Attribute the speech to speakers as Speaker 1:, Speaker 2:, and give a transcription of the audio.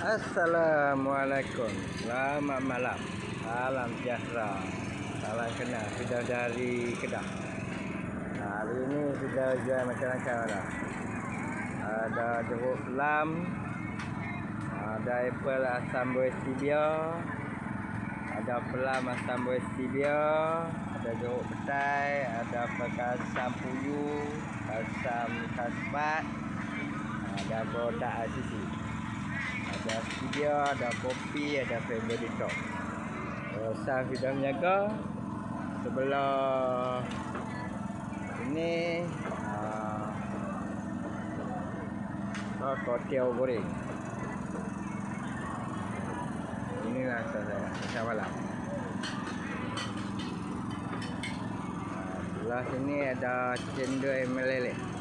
Speaker 1: Assalamualaikum. Selamat malam. Salam sejahtera. Salam kenal. Sudah dari Kedah. Hari ini sudah jual macam-macam dah Ada jeruk pelam Ada apple asam buah stevia Ada pelam asam buah stevia Ada jeruk petai Ada perkasam puyuh Asam kaspat Ada produk sisi ada stevia, ada kopi, ada family top. Uh, Sang sudah menjaga sebelah ini uh, oh, kotiau goreng. Inilah saya, saya malam. Sebelah sini ada cendol meleleh.